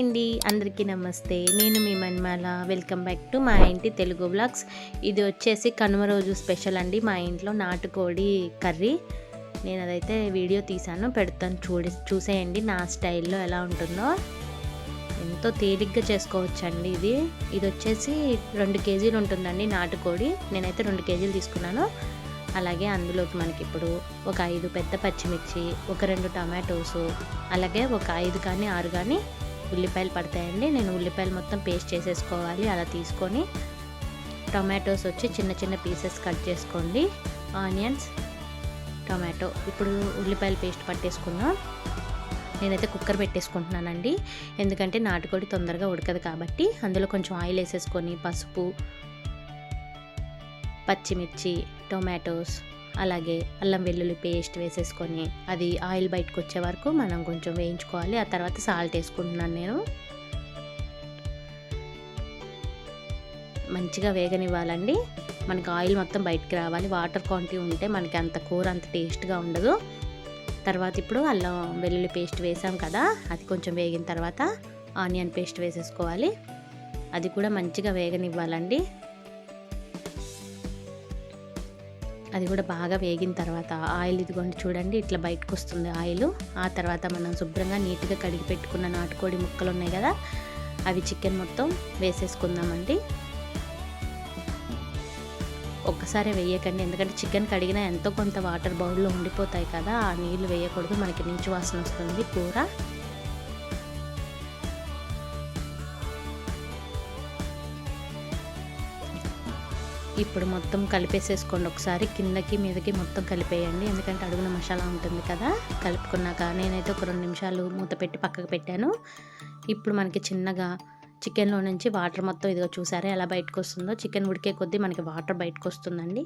అండి. అందరికీ నమస్తే. నేను మీ మన్మాల. వెల్కమ్ బ్యాక్ టు మా ఇంటి తెలుగు బ్లాగ్స్ ఇది వచ్చేసి కనుమ రోజు స్పెషల్ అండి. మా ఇంట్లో నాటుకోడి కర్రీ. నేను అదైతే వీడియో తీసాను పెడతాను చూడి చూసేయండి నా స్టైల్లో ఎలా ఉంటుందో. ఎంతో తేలిగ్గా చేసుకోవచ్చండి ఇది. ఇది వచ్చేసి రెండు కేజీలు ఉంటుందండి నాటుకోడి. నేనైతే రెండు కేజీలు తీసుకున్నాను. అలాగే అందులోకి మనకి ఇప్పుడు ఒక ఐదు పెద్ద పచ్చిమిర్చి ఒక రెండు టమాటోస్ అలాగే ఒక ఐదు కానీ ఆరు కానీ ఉల్లిపాయలు పడతాయండి. నేను ఉల్లిపాయలు మొత్తం పేస్ట్ చేసేసుకోవాలి. అలా తీసుకొని టొమాటోస్ వచ్చి చిన్న చిన్న పీసెస్ కట్ చేసుకోండి. Onions tomato. ఇప్పుడు ఉల్లిపాయలు పేస్ట్ పట్టేసుకుందాం. నేనైతే కుక్కర్ పెట్టేసుకుంటున్నానండి. ఎందుకంటే నాటుకోడి తొందరగా ఉడకదు కాబట్టి అందులో కొంచెం ఆయిల్ వేసేసుకొని పసుపు పచ్చిమిర్చి టొమాటోస్ అలాగే అల్లం వెల్లుల్లి పేస్ట్ వేసేసుకొని అది ఆయిల్ బయటకు వచ్చే వరకు మనం కొంచెం వేయించుకోవాలి. ఆ తర్వాత సాల్ట్ వేసుకుంటున్నాను నేను. మంచిగా వేగనివ్వాలండి. మనకి ఆయిల్ మొత్తం బయటకు రావాలి. వాటర్ క్వాంటిటీ ఉంటే మనకి అంత కూర అంత టేస్ట్గా ఉండదు. తర్వాత ఇప్పుడు అల్లం వెల్లుల్లి పేస్ట్ వేసాం కదా అది కొంచెం వేగిన తర్వాత ఆనియన్ పేస్ట్ వేసేసుకోవాలి. అది కూడా మంచిగా వేగనివ్వాలండి. అది కూడా బాగా వేగిన తర్వాత ఆయిల్ ఇదిగోండి చూడండి ఇట్లా బయటకు వస్తుంది ఆయిల్. ఆ తర్వాత మనం శుభ్రంగా నీట్గా కడిగి పెట్టుకున్న నాటుకోడి ముక్కలు ఉన్నాయి కదా అవి చికెన్ మొత్తం వేసేసుకుందామండి. ఒక్కసారి వేయకండి ఎందుకంటే చికెన్ కడిగినా ఎంతో కొంత వాటర్ బౌల్లో ఉండిపోతాయి కదా ఆ నీళ్ళు వేయకూడదు మనకి నీచు వాసన వస్తుంది కూర. ఇప్పుడు మొత్తం కలిపేసేసుకోండి ఒకసారి. కిందకి మీదకి మొత్తం కలిపేయండి. ఎందుకంటే అడుగున మసాలా ఉంటుంది కదా కలుపుకున్నాక నేనైతే ఒక రెండు నిమిషాలు మూత పెట్టి పక్కకు పెట్టాను. ఇప్పుడు మనకి చిన్నగా చికెన్లో నుంచి వాటర్ మొత్తం ఇదిగో చూసారా ఎలా బయటకు వస్తుందో చికెన్ ఉడికే కొద్దీ మనకి వాటర్ బయటకు వస్తుందండి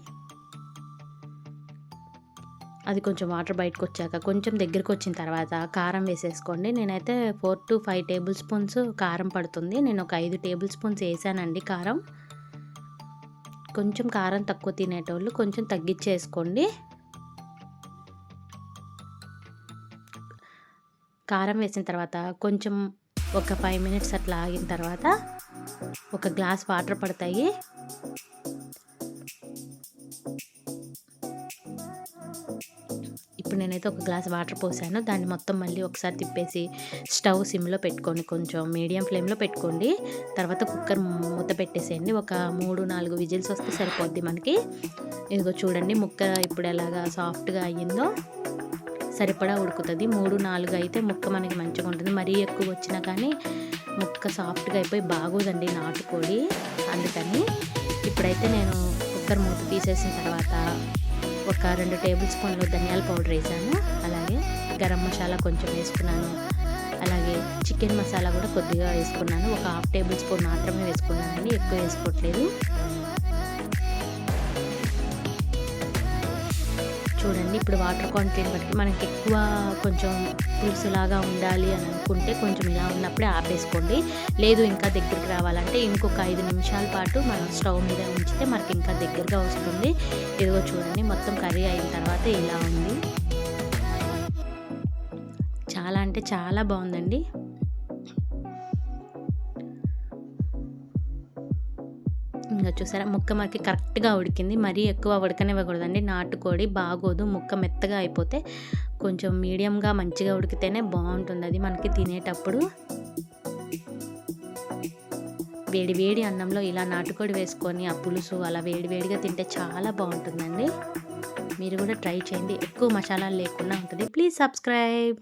అది కొంచెం వాటర్ బయటకు వచ్చాక కొంచెం దగ్గరికి వచ్చిన తర్వాత కారం వేసేసుకోండి. నేనైతే four to five tablespoons కారం పడుతుంది. నేను ఒక ఐదు టేబుల్ స్పూన్స్ వేసానండి కారం. కొంచెం కారం తక్కువ తినేటోళ్ళు కొంచెం తగ్గించేసుకోండి. కారం వేసిన తర్వాత కొంచెం ఒక ఫైవ్ మినిట్స్ అట్లా ఆగిన తర్వాత ఒక గ్లాస్ వాటర్ పడతాయి. ఇప్పుడు నేనైతే ఒక గ్లాస్ వాటర్ పోసాను. దాన్ని మొత్తం మళ్ళీ ఒకసారి తిప్పేసి స్టవ్ సిమ్లో పెట్టుకోండి కొంచెం మీడియం ఫ్లేమ్లో పెట్టుకోండి. తర్వాత కుక్కర్ మూత పెట్టేసేయండి. ఒక మూడు నాలుగు విజిల్స్ వస్తే సరిపోద్ది మనకి. ఇదిగో చూడండి ముక్క ఇప్పుడు ఎలాగా సాఫ్ట్గా అయ్యిందో. సరిపడా ఉడుకుతుంది. మూడు నాలుగు అయితే ముక్క మనకి మంచిగా ఉంటుంది. మరీ ఎక్కువ వచ్చినా కానీ ముక్క సాఫ్ట్గా అయిపోయి బాగోదండి నాటుకోడి. అందుకని ఇప్పుడైతే నేను కుక్కర్ మూత తీసేసిన తర్వాత ఒక రెండు టేబుల్ స్పూన్లు ధనియాల పౌడర్ వేసాను. అలాగే గరం మసాలా కొంచెం వేసుకున్నాను. అలాగే చికెన్ మసాలా కూడా కొద్దిగా వేసుకున్నాను. ఒక హాఫ్ టేబుల్ స్పూన్ మాత్రమే వేసుకున్నాను ఎక్కువ వేసుకోవట్లేదు. చూడండి. ఇప్పుడు వాటర్ క్వాంటిటీని బట్టి మనకి ఎక్కువ కొంచెం పులుసులాగా ఉండాలి అని అనుకుంటే కొంచెం ఇలా ఉన్నప్పుడే ఆపేసుకోండి. లేదు ఇంకా దగ్గరికి రావాలంటే ఇంకొక ఐదు నిమిషాల పాటు మనం స్టవ్ మీద ఉంచితే మనకి ఇంకా దగ్గరగా వస్తుంది. ఇదిగో చూడండి మొత్తం కర్రీ అయిన తర్వాత ఇలా ఉంది. చాలా అంటే చాలా బాగుందండి. ఇంకా చూసారా? ముక్క మనకి కరెక్ట్గా ఉడికింది. మరీ ఎక్కువ ఉడకనివ్వకూడదండి. నాటుకోడి బాగోదు ముక్క మెత్తగా అయిపోతే కొంచెం మీడియంగా మంచిగా ఉడికితేనే బాగుంటుంది. అది మనకి తినేటప్పుడు. వేడి వేడి అన్నంలో ఇలా నాటుకోడి వేసుకొని ఆ పులుసు అలా వేడి వేడిగా తింటే చాలా బాగుంటుందండి. మీరు కూడా ట్రై చేయండి. ఎక్కువ మసాలాలు లేకుండా ఉంటుంది. Please subscribe.